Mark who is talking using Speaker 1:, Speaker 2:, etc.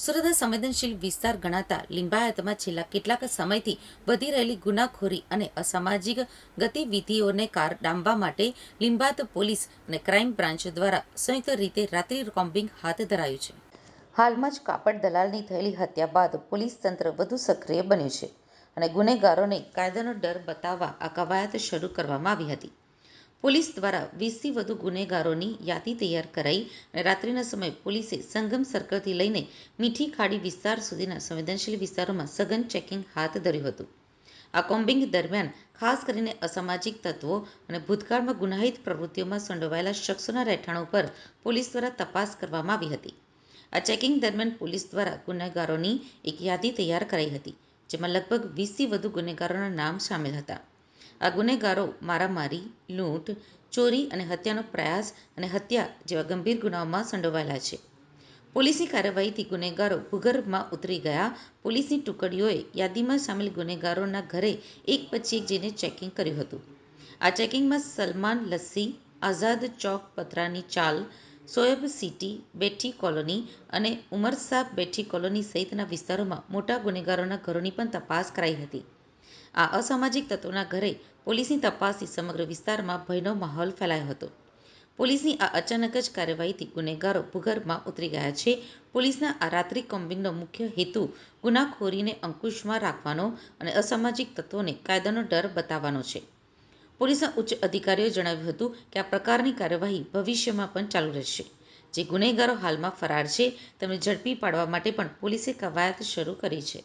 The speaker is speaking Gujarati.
Speaker 1: સુરત સંવેદનશીલ વિસ્તાર ગણાતા લિંબાયતમાં છેલ્લા કેટલાક સમયથી વધી રહેલી ગુનાખોરી અને અસામાજિક ગતિવિધિઓને કાર ડામવા માટે લિંબાયત પોલીસ અને ક્રાઇમ બ્રાન્ચ દ્વારા સંયુક્ત રીતે રાત્રિ કોમ્બિંગ હાથ ધરાયું છે. હાલમાં જ કાપડ દલાલની થયેલી હત્યા બાદ પોલીસ તંત્ર વધુ સક્રિય બન્યું છે અને ગુનેગારોને કાયદાનો ડર બતાવવા આ કવાયત શરૂ કરવામાં આવી હતી. પોલીસ દ્વારા વીસથી વધુ ગુનેગારોની યાદી તૈયાર કરાઈ અને રાત્રિના સમયે પોલીસે સંગમ સર્કલથી લઈને મીઠી ખાડી વિસ્તાર સુધીના સંવેદનશીલ વિસ્તારોમાં સઘન ચેકિંગ હાથ ધર્યું હતું. આ કોમ્બિંગ દરમિયાન ખાસ કરીને અસામાજિક તત્વો અને ભૂતકાળમાં ગુનાહિત પ્રવૃત્તિઓમાં સંડોવાયેલા શખ્સોના રહેઠાણો પર પોલીસ દ્વારા તપાસ કરવામાં આવી હતી. આ ચેકિંગ દરમિયાન પોલીસ દ્વારા ગુનેગારોની એક યાદી તૈયાર કરાઈ હતી, જેમાં લગભગ વીસથી વધુ ગુનેગારોના નામ સામેલ હતા. આ ગુનેગારો મારામારી, લૂંટ, ચોરી અને હત્યાનો પ્રયાસ અને હત્યા જેવા ગંભીર ગુનાઓમાં સંડોવાયેલા છે. પોલીસની કાર્યવાહીથી ગુનેગારો ભૂગર્ભમાં ઉતરી ગયા. પોલીસની ટુકડીઓએ યાદીમાં સામેલ ગુનેગારોના ઘરે એક પછી એક જઈને ચેકિંગ કર્યું હતું. આ ચેકિંગમાં સલમાન લસ્સી, આઝાદ ચોક પતરાની ચાલ સોયબ સિટી બેઠી કોલોની અને ઉમરસાબ બેઠી કોલોની સહિતના વિસ્તારોમાં મોટા ગુનેગારોના ઘરોની પણ તપાસ કરાઈ હતી. આ અસામાજિક તત્વોના ઘરે પોલીસની તપાસથી સમગ્ર વિસ્તારમાં ભયનો માહોલ ફેલાયો હતો. પોલીસની આ અચાનક જ કાર્યવાહીથી ગુનેગારો ભૂગર્ભમાં ઉતરી ગયા છે. પોલીસના આ રાત્રિ કોમ્બિંગનો મુખ્ય હેતુ ગુનાખોરીને અંકુશમાં રાખવાનો અને અસામાજિક તત્વોને કાયદાનો ડર બતાવવાનો છે. પોલીસના ઉચ્ચ અધિકારીઓએ જણાવ્યું હતું કે આ પ્રકારની કાર્યવાહી ભવિષ્યમાં પણ ચાલુ રહેશે. જે ગુનેગારો હાલમાં ફરાર છે, તેમને ઝડપી પાડવા માટે પણ પોલીસે કવાયત શરૂ કરી છે.